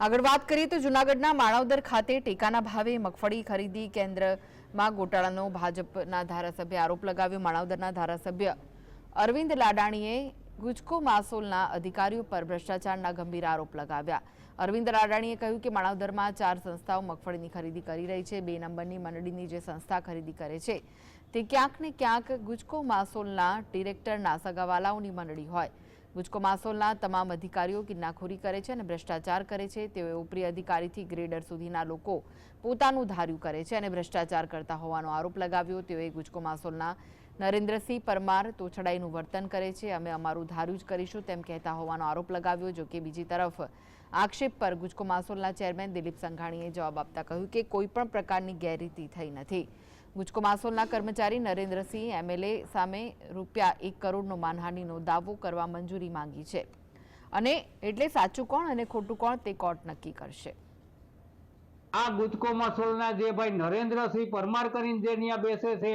આગળ વાત કરીએ તો જૂનાગઢના માણાવદર ખાતે ટેકાના ભાવે મગફળી ખરીદી કેન્દ્રમાં ગોટાળાનો ભાજપના ધારાસભ્ય આરોપ લગાવ્યો. માણાવદરના ધારાસભ્ય અરવિંદ લાડાણીએ ગુજકો માસોલના અધિકારીઓ પર ભ્રષ્ટાચારના ગંભીર આરોપ લગાવ્યા. અરવિંદ લાડાણીએ કહ્યું કે માણાવદરમાં ચાર સંસ્થાઓ મગફળીની ખરીદી કરી રહી છે. બે નંબરની મંડળીની જે સંસ્થા ખરીદી કરે છે તે ક્યાંક ને ક્યાંક ગુજકો માસોલના ડિરેક્ટરના સગાવાલાઓની મંડળી હોય. ગુજકો માસોલના તમામ અધિકારીઓ કિડનાખોરી કરે છે અને ભ્રષ્ટાચાર કરે છે. તેઓ ઉપરી અધિકારીથી ગ્રેડર સુધીના લોકો પોતાનું ધાર્યું કરે છે અને ભ્રષ્ટાચાર કરતા હોવાનો આરોપ લગાવ્યો. તેઓએ ગુજકો માસોલના નરેન્દ્રસિંહ પરમાર તોછડાઈનું વર્તન કરે છે. અમે અમારું ધાર્યું જ કરીશું તેમ કહેતા હોવાનો આરોપ લગાવ્યો, જો કે બીજી તરફ આક્ષેપ પર ગુજકો માસોલના ચેરમેન દિલીપ સંઘાણીએ જવાબ આપતા કહ્યું કે કોઈ પણ પ્રકારની ગેરરીતિ થઈ નથી. ગુજકો માસોલના કર્મચારી નરેન્દ્રસિંહ એમએલએ સામે રૂપિયા એક કરોડનો માનહાનિનો દાવો કરવા મંજૂરી માંગી છે. અને એટલે સાચું કોણ અને ખોટું કોણ તે કોર્ટ નક્કી કરશે. આ ગુજકો મસોલના જે ભાઈ નરેન્દ્રસિંહ પરમાર કરીને જે ત્યાં બેસે છે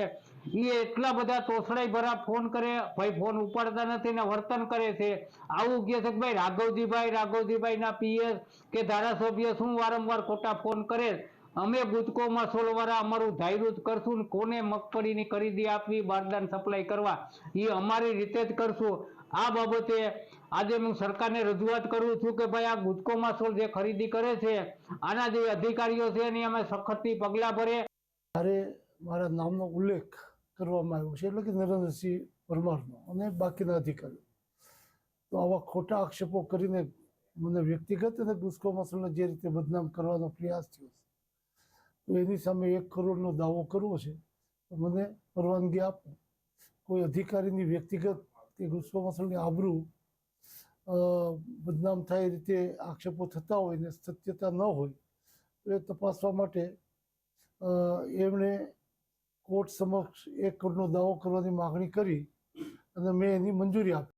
એ એટલા બધા તોસડાઈ ભરા ફોન કરે, ભાઈ ફોન ઉપાડતા નથી ને વર્તન કરે છે. આવું કહે છે કે ભાઈ રાઘવજીભાઈ રાઘવજીભાઈ ના પીએસ કે ધારાસભ્ય શું વારંવાર ખોટા ફોન કરે? અમે ગુજકો મસોલ વાળા અમારું ધાર્યું જ કરશું ને કોને મગફળીની ખરીદી આપવી, બારદાન સપ્લાય કરવા, એ અમારી રીતે જ કરશું. આ બાબતે આજે હું સરકારને રજૂઆત કરું છું કે ભાઈ આ ગુજકો સોલ જે ખરીદી કરે છે, આના જે અધિકારીઓ છે એની અમે સખતથી પગલાં ભરે ત્યારે મારા નામનો ઉલ્લેખ કરવામાં આવ્યો છે, એટલે કે નરેન્દ્રસિંહ પરમારનો અને બાકીના અધિકારીઓ. તો આવા ખોટા આક્ષેપો કરીને મને વ્યક્તિગત અને ગુસ્કો મસલને જે રીતે બદનામ કરવાનો પ્રયાસ થયો છે તો એની સામે એક કરોડનો દાવો કરવો છે. તો મને પરવાનગી આપો. કોઈ અધિકારીની વ્યક્તિગત કે ગુસ્કો મસલની આબરૂ બદનામ થાય એ રીતે આક્ષેપો થતા હોય ને સત્યતા ન હોય, તો એ તપાસવા માટે એમણે કોર્ટ સમક્ષ એક કરોડનો દાવો કરવાની માગણી કરી અને મેં એની મંજૂરી આપી.